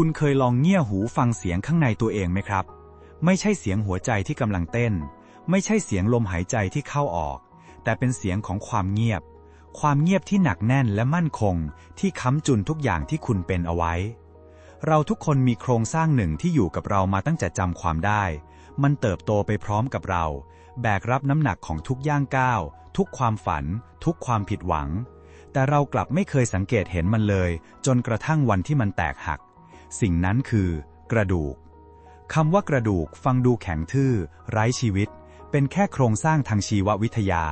คุณเคยลองเงี่ยหูฟังเสียงข้างในตัวเองไหมครับ ไม่ใช่เสียงหัวใจที่กำลังเต้น ไม่ใช่เสียงลมหายใจที่เข้าออก แต่เป็นเสียงของความเงียบ ความเงียบที่หนักแน่นและมั่นคง ที่ค้ำจุนทุกอย่างที่คุณเป็นเอาไว้ เราทุกคนมีโครงสร้างหนึ่งที่อยู่กับเรามาตั้งแต่จำความได้ มันเติบโตไปพร้อมกับเรา แบกรับน้ำหนักของทุกย่างก้าว ทุกความฝัน ทุกความผิดหวัง แต่เรากลับไม่เคยสังเกตเห็นมันเลย จนกระทั่งวันที่มันแตกหัก สิ่งนั้นคือ กระดูกคำว่ากระดูกฟังดูแข็งทื่อ ไร้ชีวิต เป็นแค่โครงสร้างทางชีววิทยา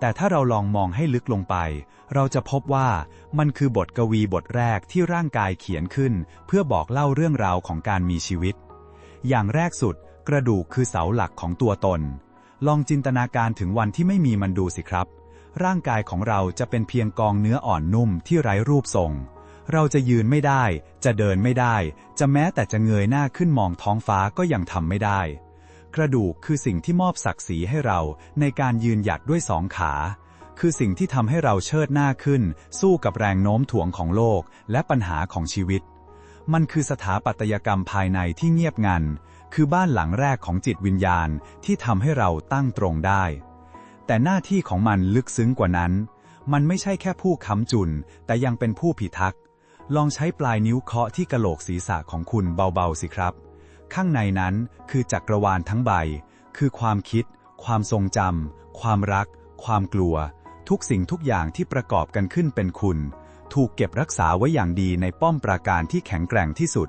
แต่ถ้าเราลองมองให้ลึกลงไป เราจะพบว่ามันคือบทกวีบทแรกที่ร่างกายเขียนขึ้น เพื่อบอกเล่าเรื่องราวของการมีชีวิต อย่างแรกสุด กระดูกคือเสาหลักของตัวตน ลองจินตนาการถึงวันที่ไม่มีมันดูสิครับ ร่างกายของเราจะเป็นเพียงกองเนื้ออ่อนนุ่มที่ไร้รูปทรง เราจะยืนไม่ได้ จะเดินไม่ได้ จะแม้แต่จะเงยหน้าขึ้นมองท้องฟ้าก็ยังทำไม่ได้ กระดูกคือสิ่งที่มอบศักดิ์ศรีให้เราในการยืนหยัดด้วยสองขา คือสิ่งที่ทำให้เราเชิดหน้าขึ้น สู้กับแรงโน้มถ่วงของโลกและปัญหาของชีวิต มันคือสถาปัตยกรรมภายในที่เงียบงัน คือบ้านหลังแรกของจิตวิญญาณที่ทำให้เราตั้งตรงได้ แต่หน้าที่ของมันลึกซึ้งกว่านั้นมันไม่ใช่แค่ผู้ค้ำจุน แต่ยังเป็นผู้พิทักษ์ ลองใช้ปลายนิ้วเคาะที่กะโหลกศีรษะของคุณเบาๆสิครับ ข้างในนั้นคือจักรวาลทั้งใบ คือความคิด ความทรงจำ ความรัก ความกลัว ทุกสิ่งทุกอย่างที่ประกอบกันขึ้นเป็นคุณ ถูกเก็บรักษาไว้อย่างดีในป้อมปราการที่แข็งแกร่งที่สุด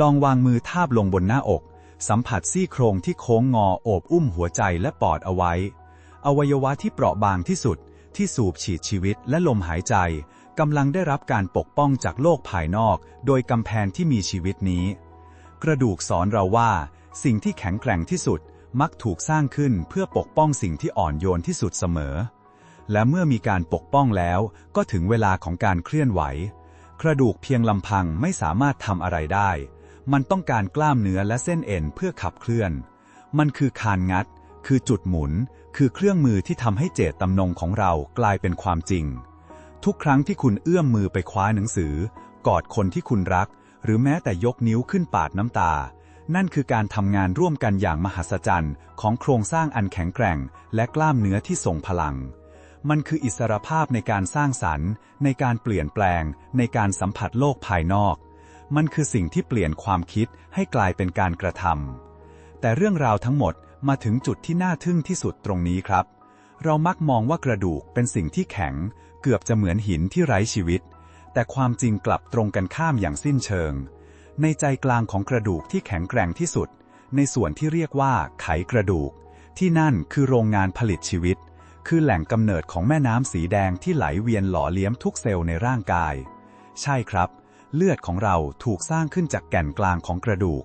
ลองวางมือทาบลงบนหน้าอก สัมผัสซี่โครงที่โค้งงอโอบอุ้มหัวใจและปอดเอาไว้ อวัยวะที่เปราะบางที่สุดที่สูบฉีดชีวิตและลมหายใจ กำลังได้รับการปกป้องจากโลกภายนอก โดยกำแพงที่มีชีวิตนี้ กระดูกสอนเราว่า สิ่งที่แข็งแกร่งที่สุดมักถูกสร้างขึ้นเพื่อปกป้องสิ่งที่อ่อนโยนที่สุดเสมอ และเมื่อมีการปกป้องแล้วก็ถึงเวลาของการเคลื่อนไหว กระดูกเพียงลำพังไม่สามารถทำอะไรได้ มันต้องการกล้ามเนื้อและเส้นเอ็นเพื่อขับเคลื่อน มันคือคานงัด คือจุดหมุน คือเครื่องมือที่ทำให้เจตจำนงของเรากลายเป็นความจริง ทุกครั้งที่คุณเอื้อมมือไปคว้าหนังสือ กอดคนที่คุณรัก หรือแม้แต่ยกนิ้วขึ้นปาดน้ำตา นั่นคือการทำงานร่วมกันอย่างมหัศจรรย์ ของโครงสร้างอันแข็งแกร่ง และกล้ามเนื้อที่ทรงพลัง มันคืออิสรภาพในการสร้างสรรค์ ในการเปลี่ยนแปลง ในการสัมผัสโลกภายนอก มันคือสิ่งที่เปลี่ยนความคิดให้กลายเป็นการกระทำแต่เรื่องราวทั้งหมดมาถึงจุดที่น่าทึ่งที่สุดตรงนี้ครับ เรามักมองว่ากระดูกเป็นสิ่งที่แข็ง เกือบจะเหมือนหินที่ไร้ชีวิต แต่ความจริงกลับตรงกันข้ามอย่างสิ้นเชิง ในใจกลางของกระดูกที่แข็งแกร่งที่สุด ในส่วนที่เรียกว่าไขกระดูก ที่นั่นคือโรงงานผลิตชีวิต คือแหล่งกำเนิดของแม่น้ำสีแดงที่ไหลเวียนหล่อเลี้ยงทุกเซลล์ในร่างกาย ใช่ครับ เลือดของเราถูกสร้างขึ้นจากแก่นกลางของกระดูก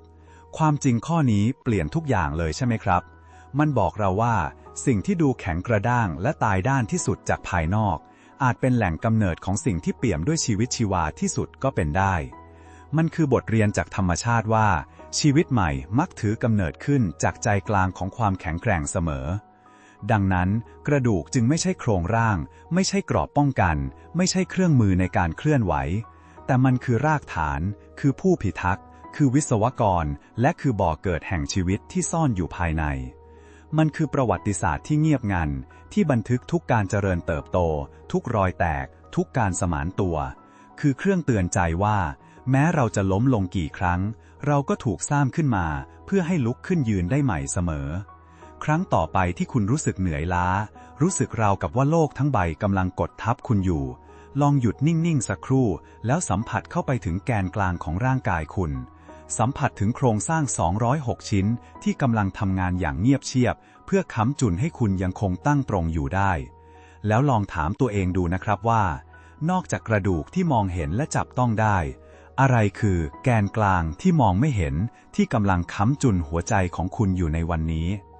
ความจริงข้อนี้เปลี่ยนทุกอย่างเลยใช่ไหมครับ มันบอกเราว่าสิ่งที่ดูแข็งกระด้างและตายด้านที่สุดจากภายนอก อาจเป็นแหล่งกำเนิดของสิ่งที่เปี่ยมด้วยชีวิตชีวาที่สุดก็เป็นได้ มันคือบทเรียนจากธรรมชาติว่า ชีวิตใหม่มักถือกำเนิดขึ้นจากใจกลางของความแข็งแกร่งเสมอ ดังนั้น กระดูกจึงไม่ใช่โครงร่าง ไม่ใช่กรอบป้องกัน ไม่ใช่เครื่องมือในการเคลื่อนไหว แต่มันคือรากฐาน คือผู้พิทักษ์ คือวิศวกร และคือบ่อเกิดแห่งชีวิตที่ซ่อนอยู่ภายใน มันคือประวัติศาสตร์ที่เงียบงัน ที่บันทึกทุกการเจริญเติบโต ทุกรอยแตก ทุกการสมานตัว คือเครื่องเตือนใจว่า แม้เราจะล้มลงกี่ครั้ง เราก็ถูกสร้างขึ้นมา เพื่อให้ลุกขึ้นยืนได้ใหม่เสมอ ครั้งต่อไปที่คุณรู้สึกเหนื่อยล้า รู้สึกราวกับว่าโลกทั้งใบกำลังกดทับคุณอยู่ ลองหยุดนิ่งๆสักครู่ แล้วสัมผัสเข้าไปถึงแกนกลางของร่างกายคุณ สัมผัสถึงโครงสร้าง 206 ชิ้นที่กำลังทำงานอย่างเงียบเชียบ เพื่อค้ำจุนให้คุณยังคงตั้งตรงอยู่ได้ แล้วลองถามตัวเองดูนะครับว่า นอกจากกระดูกที่มองเห็นและจับต้องได้ อะไรคือแกนกลางที่มองไม่เห็นที่กำลังค้ำจุนหัวใจของคุณอยู่ในวันนี้